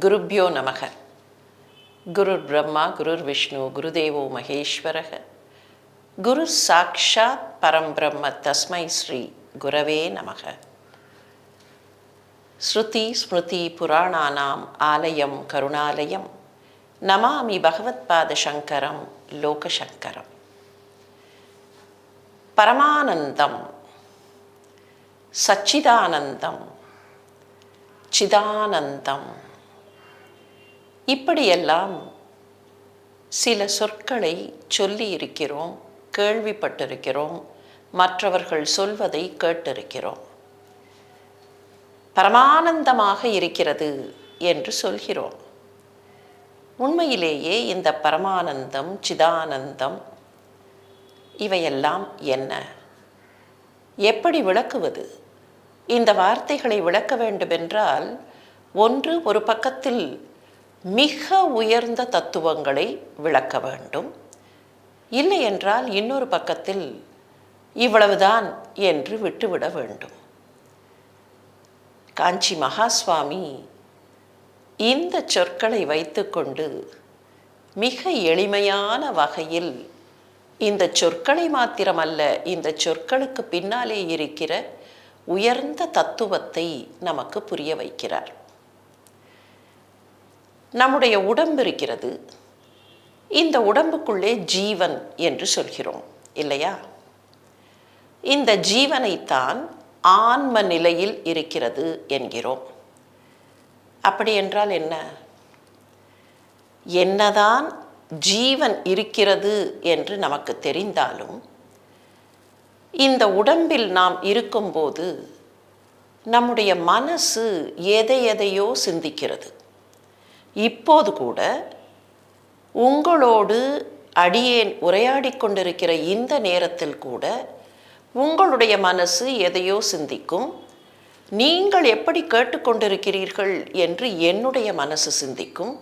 குருப்பியோ நமக. குருர் பிரம்மா குருர் விஷ்ணு குருதேவோ மகேஸ்வரக. குரு சாக்ஷாத் பரம்பிரம்ம தஸ்மை ஸ்ரீ குரவே நமக. ஸ்ருதி ஸ்மிருதி புராணானாம் ஆலயம் கருணாலயம். நமாமி பகவத்பாத சங்கரம் லோகசங்கரம். பரமானந்தம். சச்சிதானந்தம். சிதானந்தம். இப்படியெல்லாம் சில சொற்களை சொல்லி இருக்கிறோம் கேள்விப்பட்டிருக்கிறோம் மற்றவர்கள் சொல்வதை கேட்டிருக்கிறோம். பரமானந்தமாக இருக்கிறது என்று சொல்கிறோம். உண்மையிலேயே இந்த பரமானந்தம் சிதானந்தம் இவையெல்லாம் என்ன? எப்படி விளக்குவது? இந்த வார்த்தைகளை விளக்க வேண்டுமென்றால் ஒன்று ஒரு பக்கத்தில் மிக உயர்ந்த தத்துவங்களை விளக்க வேண்டும். இல்லை என்றால் இன்னொரு பக்கத்தில் இவ்வளவுதான் என்று விட்டுவிட வேண்டும். காஞ்சி மகாஸ்வாமி இந்த சொற்களை வைத்துக்கொண்டு மிக எளிமையான வகையில் இந்த சொற்களை மாத்திரமல்ல இந்த சொற்களுக்கு பின்னாலே இருக்கிற உயர்ந்த தத்துவத்தை நமக்கு புரிய வைக்கிறார். நம்முடைய உடம்பு இருக்கிறது. இந்த உடம்புக்குள்ளே ஜீவன் என்று சொல்கிறோம் இல்லையா? இந்த ஜீவனைத்தான் ஆன்ம நிலையில் இருக்கிறது என்கிறோம். அப்படி என்றால் என்ன? என்னதான் ஜீவன் இருக்கிறது என்று நமக்கு தெரிந்தாலும் இந்த உடம்பில் நாம் இருக்கும்போது நம்முடைய மனசு எதை எதையோ சிந்திக்கிறது. இப்போது கூட உங்களோடு அடியேன் உரையாடி கொண்டிருக்கிற இந்த நேரத்தில் கூட உங்களுடைய மனசு எதையோ சிந்திக்கும். நீங்கள் எப்படி கேட்டுக்கொண்டிருக்கிறீர்கள் என்று என்னுடைய மனசு சிந்திக்கும்.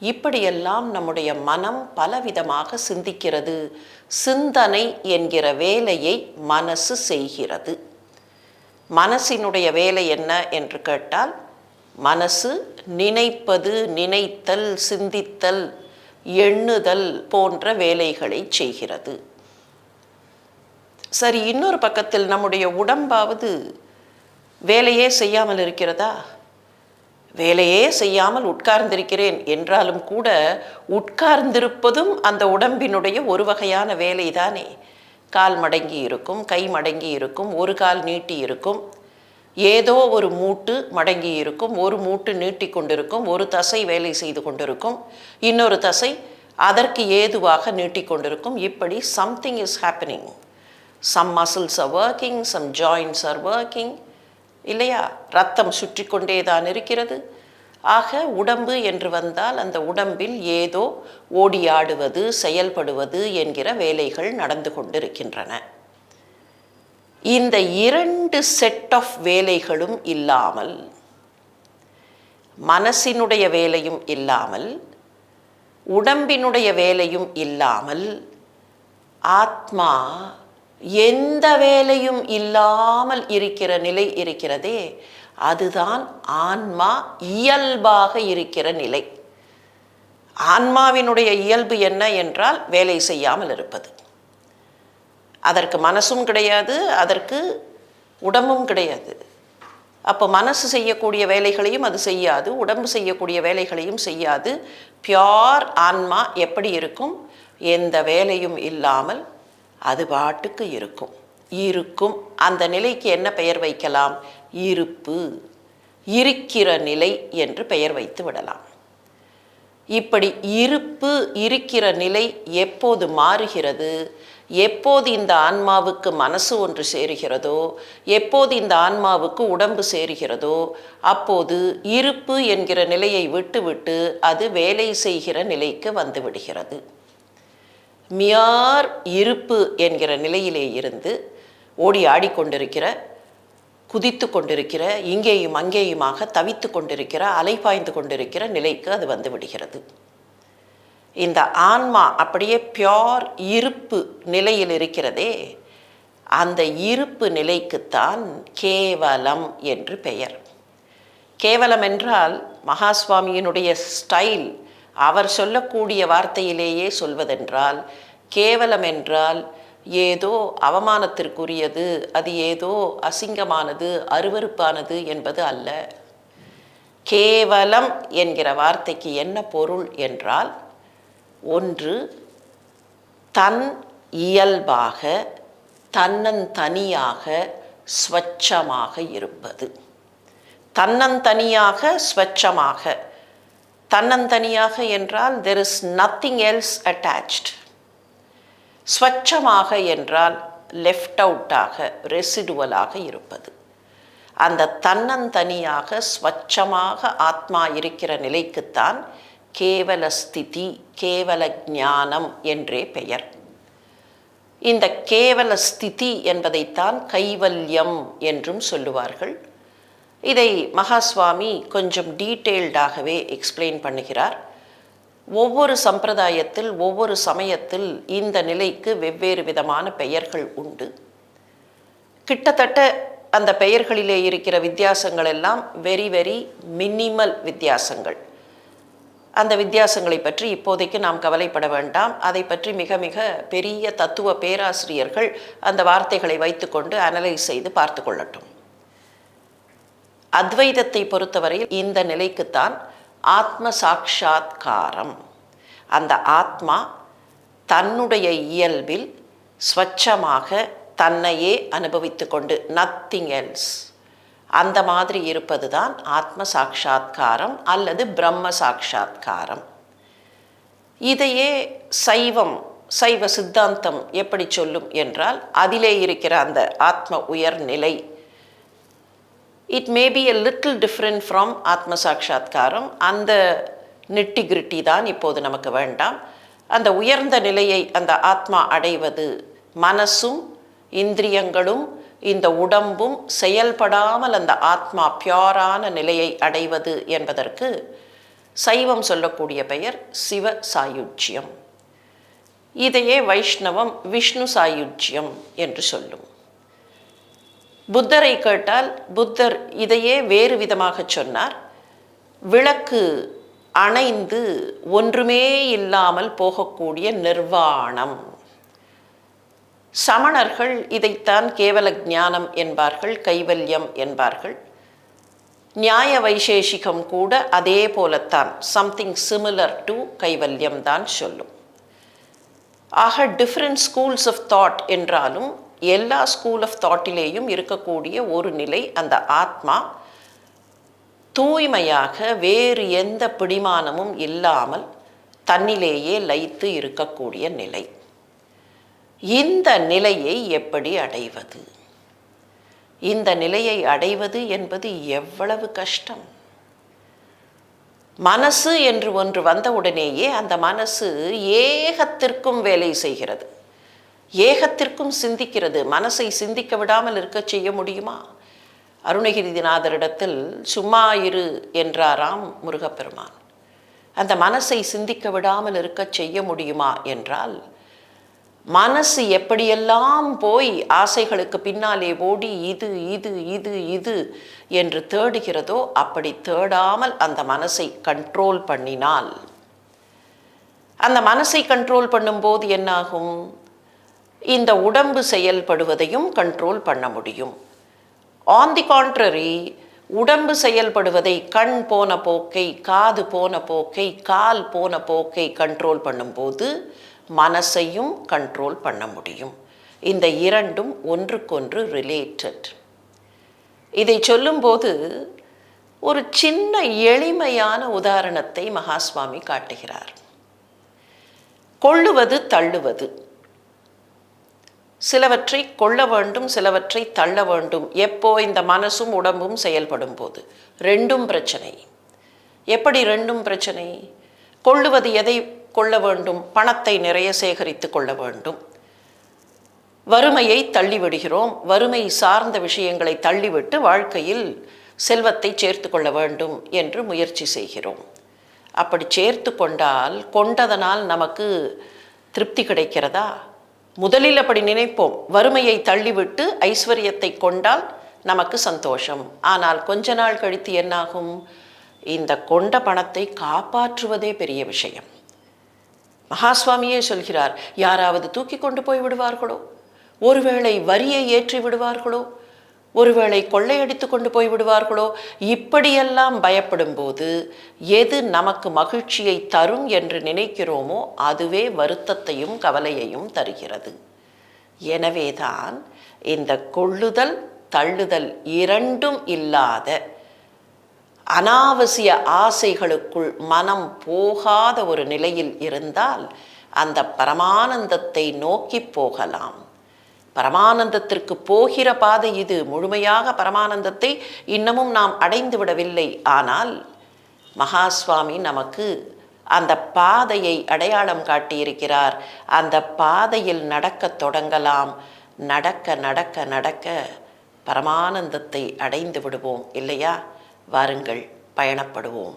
இப்படியெல்லாம் நம்முடைய மனம் பலவிதமாக சிந்திக்கிறது. சிந்தனை என்கிற வேலையை மனசு செய்கிறது. மனசினுடைய வேலை என்ன என்று கேட்டால் மனசு நினைப்பது நினைத்தல் சிந்தித்தல் எண்ணுதல் போன்ற வேலைகளை செய்கிறது. சரி இன்னொரு பக்கத்தில் நம்முடைய உடம்பாவது வேலையே செய்யாமல் இருக்கிறதா? வேலையே செய்யாமல் உட்கார்ந்திருக்கிறேன் என்றாலும் கூட உட்கார்ந்திருப்பதும் அந்த உடம்பினுடைய ஒரு வகையான வேலைதானே. கால் மடங்கி இருக்கும் கை மடங்கி இருக்கும் ஒரு கால் நீட்டி இருக்கும். ஏதோ ஒரு மூட்டு மடங்கி இருக்கும் ஒரு மூட்டு நீட்டி கொண்டிருக்கும் ஒரு தசை வேலை செய்து கொண்டிருக்கும் இன்னொரு தசை அதற்கு ஏதுவாக நீட்டி கொண்டிருக்கும் இப்படி something is happening some muscles are working some joints are working இல்லையா? ரத்தம் சுற்றி கொண்டே தான் இருக்கிறது. ஆக உடம்பு என்று வந்தால் அந்த உடம்பில் ஏதோ ஓடியாடுவது செயல்படுவது என்கிற வேலைகள் நடந்து கொண்டிருக்கின்றன. இந்த இரண்டு செட் ஆஃப் வேலைகளும் இல்லாமல் மனசினுடைய வேலையும் இல்லாமல் உடம்பினுடைய வேலையும் இல்லாமல் ஆத்மா எந்த வேலையும் இல்லாமல் இருக்கிற நிலை இருக்கிறதே அதுதான் ஆன்மா இயல்பாக இருக்கிற நிலை. ஆன்மாவினுடைய இயல்பு என்ன என்றால் வேலை செய்யாமல் இருப்பது. அதற்கு மனசும் கிடையாது அதற்கு உடம்பும் கிடையாது. அப்போ மனசு செய்யக்கூடிய வேலைகளையும் அது செய்யாது உடம்பு செய்யக்கூடிய வேலைகளையும் செய்யாது. பியோர் ஆன்மா எப்படி இருக்கும்? எந்த வேலையும் இல்லாமல் அது பாட்டுக்கு இருக்கும். இருக்கும். அந்த நிலைக்கு என்ன பெயர் வைக்கலாம்? இருப்பு. இருக்கிற நிலை என்று பெயர் வைத்து விடலாம். இப்படி இருப்பு இருக்கிற நிலை எப்போது மாறுகிறது? எப்போது இந்த ஆன்மாவுக்கு மனசு ஒன்று சேருகிறதோ எப்போது இந்த ஆன்மாவுக்கு உடம்பு சேருகிறதோ அப்போது இருப்பு என்கிற நிலையை விட்டுவிட்டு அது வேலை செய்கிற நிலைக்கு வந்துவிடுகிறது மியார் இருப்பு என்கிற நிலையிலே இருந்து ஓடி ஆடிக்கொண்டிருக்கிற குதித்து கொண்டிருக்கிற இங்கேயும் அங்கேயுமாக தவித்து கொண்டிருக்கிற அலைபாய்ந்து கொண்டிருக்கிற நிலைக்கு அது வந்து விடுகிறது. இந்த ஆன்மா அப்படியே பியோர் இருப்பு நிலையில் இருக்கிறதே அந்த இருப்பு நிலைக்குத்தான் கேவலம் என்று பெயர். கேவலம் என்றால் மகாஸ்வாமியினுடைய ஸ்டைல் அவர் சொல்லக்கூடிய வார்த்தையிலேயே சொல்வதென்றால் கேவலம் என்றால் ஏதோ அவமானத்திற்குரியது அது ஏதோ அசிங்கமானது அருவருப்பானது என்பது அல்ல. கேவலம் என்கிற வார்த்தைக்கு என்ன பொருள் என்றால் ஒன்று தன் இயல்பாக தன்னந்தனியாக ஸ்வச்சமாக இருப்பது. தன்னந்தனியாக ஸ்வச்சமாக. தன்னந்தனியாக என்றால் there is nothing else attached ஸ்வச்சமாக என்றால் லெஃப்ட் அவுட்டாக ரெசிடுவலாக இருப்பது. அந்த தன்னந்தனியாக ஸ்வச்சமாக ஆத்மா இருக்கிற நிலைக்குத்தான் கேவல ஸ்திதி கேவல ஞானம் என்றே பெயர். இந்த கேவல ஸ்திதி என்பதைத்தான் கைவல்யம் என்றும் சொல்லுவார்கள். இதை மகாஸ்வாமி கொஞ்சம் டீட்டெயில்டாகவே எக்ஸ்பிளைன் பண்ணுகிறார். ஒவ்வொரு சம்பிரதாயத்தில் ஒவ்வொரு சமயத்தில் இந்த நிலைக்கு வெவ்வேறு விதமான பெயர்கள் உண்டு. கிட்டத்தட்ட அந்த பெயர்களிலே இருக்கிற வித்தியாசங்கள் எல்லாம் வெரி வெரி மினிமல் வித்தியாசங்கள். அந்த வித்தியாசங்களை பற்றி இப்போதைக்கு நாம் கவலைப்பட வேண்டாம். அதை பற்றி மிக மிக பெரிய தத்துவ பேராசிரியர்கள் அந்த வார்த்தைகளை வைத்துக்கொண்டு அனலைஸ் செய்து பார்த்து கொள்ளட்டும். அத்வைதத்தை பொறுத்தவரையில் இந்த நிலைக்குத்தான் ஆத்ம சாட்சா்காரம் அந்த ஆத்மா தன்னுடைய இயல்பில் ஸ்வச்சமாக தன்னையே அனுபவித்து கொண்டு நத்திங் எல்ஸ் அந்த மாதிரி இருப்பது தான் ஆத்ம சாட்சா்காரம் அல்லது பிரம்ம சாட்சா்காரம் இதையே சைவம் சைவ சித்தாந்தம் எப்படி சொல்லும் என்றால் அதிலே இருக்கிற அந்த ஆத்ம உயர்நிலை. It may be a little different from ஆத்ம சாட்சா்காரம் அந்த நெட்டி கிரிட்டி தான் இப்போது நமக்கு வேண்டாம். அந்த உயர்ந்த நிலையை அந்த ஆத்மா அடைவது மனசும் இந்திரியங்களும் இந்த உடம்பும் செயல்படாமல் அந்த ஆத்மா பியோரான நிலையை அடைவது என்பதற்கு சைவம் சொல்லக்கூடிய பெயர் சிவ சாயுஜ்யம். இதையே வைஷ்ணவம் விஷ்ணு சாயுஜ்யம் என்று சொல்லும். புத்தரை கேட்டால் புத்தர் இதையே வேறு விதமாக சொன்னார். விளக்கு அணைந்து ஒன்றுமே இல்லாமல் போகக்கூடிய நிர்வாணம். சமணர்கள் இதைத்தான் கேவல ஞானம் என்பார்கள் கைவல்யம் என்பார்கள். நியாய வைசேஷிகம் கூட அதே போலத்தான் சம்திங் சிமிலர் டு கைவல்யம் தான் சொல்லும். ஆக டிஃப்ரெண்ட் ஸ்கூல்ஸ் ஆஃப் தாட் என்றாலும் எல்லா ஸ்கூல் ஆஃப் தாட்டிலேயும் இருக்கக்கூடிய ஒரு நிலை அந்த ஆத்மா. தூய்மையாக வேறு எந்த பிடிமானமும் இல்லாமல் தன்னிலேயே லைத்து இருக்கக்கூடிய நிலை. இந்த நிலையை எப்படி அடைவது? இந்த நிலையை அடைவது என்பது எவ்வளவு கஷ்டம்? மனசு என்று ஒன்று வந்தவுடனேயே அந்த மனசு ஏகத்திற்கும் வேலை செய்கிறது. ஏகத்திற்கும் சிந்திக்கிறது. மனசை சிந்திக்க விடாமல் இருக்க செய்ய முடியுமா? அருணகிரிநாதரிடத்தில் சும்மா இரு என்றாராம் முருகப்பெருமான். அந்த மனசை சிந்திக்க விடாமல் இருக்க செய்ய முடியுமா? என்றால் மனசு எப்படியெல்லாம் போய் ஆசைகளுக்கு பின்னாலே ஓடி இது இது இது இது என்று தேடுகிறதோ அப்படி தேடாமல் அந்த மனசை கண்ட்ரோல் பண்ணினால். அந்த மனசை கண்ட்ரோல் பண்ணும்போது என்னாகும்? இந்த உடம்பு செயல்படுவதையும் கண்ட்ரோல் பண்ண முடியும். ஆன் தி கான்ட்ரரி உடம்பு செயல்படுவதை கண் போன போக்கை காது போன போக்கை கால் போன போக்கை கண்ட்ரோல் பண்ணும்போது மனசையும் கண்ட்ரோல் பண்ண முடியும். இந்த இரண்டும் ஒன்றுக்கொன்று ரிலேட்டட் இதை சொல்லும்போது ஒரு சின்ன எளிமையான உதாரணத்தை மகாஸ்வாமி காட்டுகிறார். கொள்ளுவது தள்ளுவது. சிலவற்றை கொள்ள வேண்டும் சிலவற்றை தள்ள வேண்டும். எப்போ இந்த மனசும் உடம்பும் செயல்படும் போது ரெண்டும் பிரச்சனை. எப்படி ரெண்டும் பிரச்சனை? கொள்ளுவது எதை கொள்ள வேண்டும் பணத்தை நிறைய சேகரித்து கொள்ள வேண்டும். வறுமையை தள்ளிவிடுகிறோம். வறுமை சார்ந்த விஷயங்களை தள்ளிவிட்டு வாழ்க்கையில் செல்வத்தை சேர்த்து கொள்ள வேண்டும் என்று முயற்சி செய்கிறோம். அப்படி சேர்த்து கொண்டால் கொண்டதனால் நமக்கு திருப்தி கிடைக்கிறதா? முதலில் அப்படி நினைப்போம். வறுமையை தள்ளிவிட்டு ஐஸ்வர்யத்தை கொண்டால் நமக்கு சந்தோஷம். ஆனால் கொஞ்ச நாள் கழித்து என்னாகும்? இந்த கொண்ட பணத்தை காப்பாற்றுவதே பெரிய விஷயம். மகாஸ்வாமியே சொல்கிறார் யாராவது தூக்கி கொண்டு போய் விடுவார்களோ? ஒருவேளை வரியை ஏற்றி விடுவார்களோ? ஒருவேளை கொள்ளையடித்து கொண்டு போய் விடுவார்களோ? இப்படியெல்லாம் பயப்படும் போது எது நமக்கு மகிழ்ச்சியை தரும் என்று நினைக்கிறோமோ அதுவே வருத்தத்தையும் கவலையையும் தருகிறது. எனவேதான் இந்த கொள்ளுதல் தள்ளுதல் இரண்டும் இல்லாத அனாவசிய ஆசைகளுக்குள் மனம் போகாத ஒரு நிலையில் இருந்தால் அந்த பரமானந்தத்தை நோக்கி போகலாம். பரமானந்தத்திற்கு போகிற பாதை இது. முழுமையாக பரமானந்தத்தை இன்னமும் நாம் அடைந்து விடவில்லை. ஆனால் மகாஸ்வாமி நமக்கு அந்த பாதையை அடையாளம் காட்டியிருக்கிறார். அந்த பாதையில் நடக்க தொடங்கலாம். நடக்க நடக்க நடக்க பரமானந்தத்தை அடைந்து விடுவோம் இல்லையா? வாருங்கள் பயணப்படுவோம்.